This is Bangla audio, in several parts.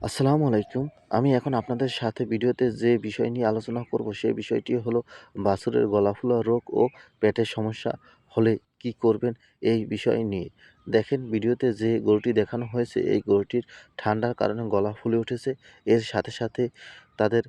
আসসালামু আলাইকুম। আমি এখন আপনাদের সাথে ভিডিওতে যে বিষয় নিয়ে আলোচনা করব সেই বিষয়টি হলো বাছুরের গলা ফুলা রোগ ও পেটের সমস্যা হলে কি করবেন এই বিষয় নিয়ে। দেখেন ভিডিওতে যে গরুটি দেখানো হয়েছে এই গরুটির ঠান্ডার কারণে গলা ফুলে উঠেছে। এর সাথে, সাথে তাদের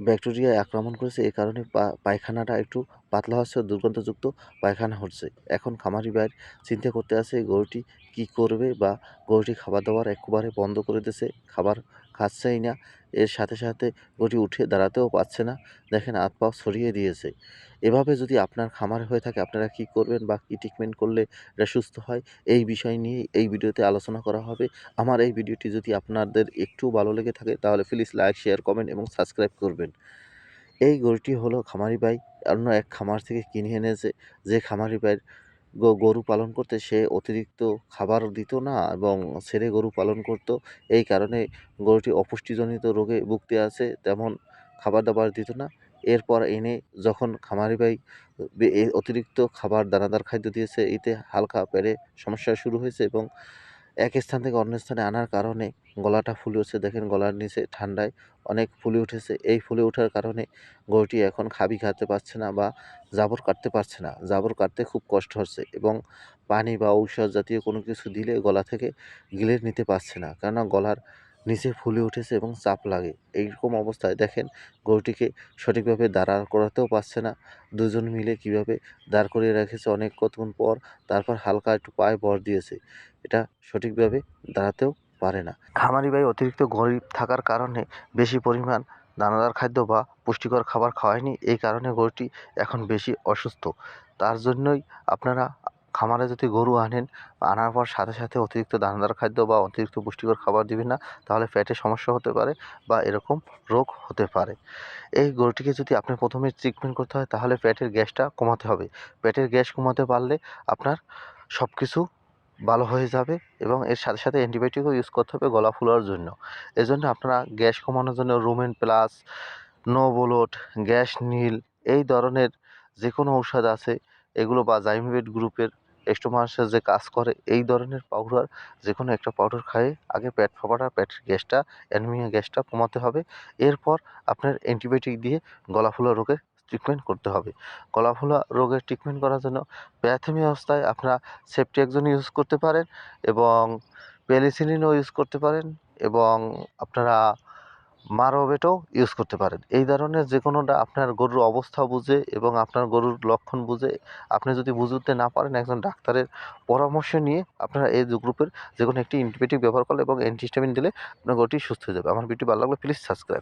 ব্যাকটেরিয়া আক্রমণ করেছে এ কারণে পায়খানাটা একটু পাতলা হচ্ছে দুর্গন্ধযুক্ত পায়খানা হচ্ছে। এখন খামারি ভাই চিন্তা করতে আছে গরুটি কি করবে বা গরুটি খাবার-দাবার একবারে বন্ধ করে দিয়েছে, খাবার খাচ্ছেই না। এর সাথে, সাথে গরুটি উঠে দাঁড়াতেও পারছে না। দেখেন হাত পাও ছড়িয়ে দিয়েছে। এভাবে যদি আপনার খামার হয়ে থাকে আপনারা কি করবেন বা কী ট্রিটমেন্ট করলে এটা সুস্থ হয় এই বিষয় নিয়ে এই ভিডিওতে আলোচনা করা হবে। আমার এই ভিডিওটি যদি আপনাদের একটু ভালো লেগে থাকে তাহলে প্লিজ লাইক, শেয়ার, কমেন্ট এবং সাবস্ক্রাইব করবেন। এই গরুটি হলো খামারি ভাই অন্য এক খামার থেকে কিনে এনেছে। যে খামারি গ গরু পালন করতে সে অতিরিক্ত খাবার দিত না এবং ছেড়ে গরু পালন করত। এই কারণে গরুটি অপুষ্টিজনিত রোগে ভুগতে আছে তেমন খাবার-দাবার দিত না। এরপর এনে যখন খামারি ভাই অতিরিক্ত খাবার দানাদার খাদ্য দিয়েছে, এতে হালকা পেটে সমস্যা শুরু হয়েছে এবং এক স্থান থেকে অন্য স্থানে আনার কারণে গলাটা ফুলে উঠছে। দেখেন গলার নিচে ঠান্ডায় অনেক ফুলে উঠেছে। এই ফুলে ওঠার কারণে গরুটি এখন খাবি খাতে পারছে না বা জাবর কাটতে পারছে না। জাবর কাটতে খুব কষ্ট হচ্ছে এবং পানি বা ঔষধ জাতীয় কোনো কিছু দিলে গলা থেকে গিলে নিতে পারছে না। কেননা গলার নিচে ফুলে উঠেছে এবং চাপ লাগে। এইরকম অবস্থায় দেখেন গরুটিকে সঠিকভাবে দাঁড়া করাতেও পারছে না। দুজন মিলে কীভাবে দাঁড় করিয়ে রেখেছে অনেক কতক্ষণ পর তারপর হালকা একটু পায়ে ভর দিয়েছে। এটা সঠিকভাবে দাঁড়াতেও পারে না। খামারি ভাই অতিরিক্ত গরিব থাকার কারণে বেশি পরিমাণ দানাদার খাদ্য বা পুষ্টিকর খাবার খাওয়ায়নি। এই কারণে গরুটি এখন বেশি অসুস্থ। তার জন্যই আপনারা খামারে যদি গরু আনেন, আনার পর সাথে, সাথে অতিরিক্ত দানাদার খাদ্য বা অতিরিক্ত পুষ্টিকর খাবার দিবেন না। তাহলে পেটে সমস্যা হতে পারে বা এরকম রোগ হতে পারে। এই গরুটিকে যদি আপনি প্রথমে ট্রিটমেন্ট করতে হয় তাহলে পেটের গ্যাসটা কমাতে হবে। পেটের গ্যাস কমাতে পারলে আপনার সব কিছু ভালো হয়ে যাবে এবং এর সাথে, সাথে অ্যান্টিবায়োটিকও ইউজ করতে হবে গলা ফুলার জন্য। এজন্য আপনারা গ্যাস কমানোর জন্য রুমেন প্লাস, নোভোলোট, গ্যাস নীল এই ধরনের যে কোনো ঔষধ আছে এগুলো বা জাইমোভেট গ্রুপের এস্টোমাসে যে কাজ করে এই ধরনের পাউডার যে কোনো একটা পাউডার খাইয়ে আগে পেট ফাঁপাটা, পেটের গ্যাসটা, অ্যানিমিয়া গ্যাসটা কমাতে হবে। এরপর আপনার অ্যান্টিবায়োটিক দিয়ে গলা ফুলা রোগের ট্রিটমেন্ট করতে হবে। গলা ফুলা রোগের ট্রিটমেন্ট করার জন্য প্রাথমিক অবস্থায় আপনারা একজন ইউজ করতে পারেন এবং পেনিসিলিনও ইউজ করতে পারেন এবং আপনারা মারোভেটও ইউজ করতে পারেন। এই ধরনের যে কোনোটা আপনার গরুর অবস্থা বুঝে এবং আপনার গরুর লক্ষণ বুঝে আপনি যদি বুঝতে না পারেন একজন ডাক্তারের পরামর্শ নিয়ে আপনারা এই গ্রুপের যে কোনো একটি অ্যান্টিবায়োটিক ব্যবহার করলে এবং অ্যান্টিহিস্টামিন দিলে আপনার গরুটি সুস্থ হয়ে যাবে। আমার ভিডিওটি ভালো লাগলে প্লিজ সাবস্ক্রাইব।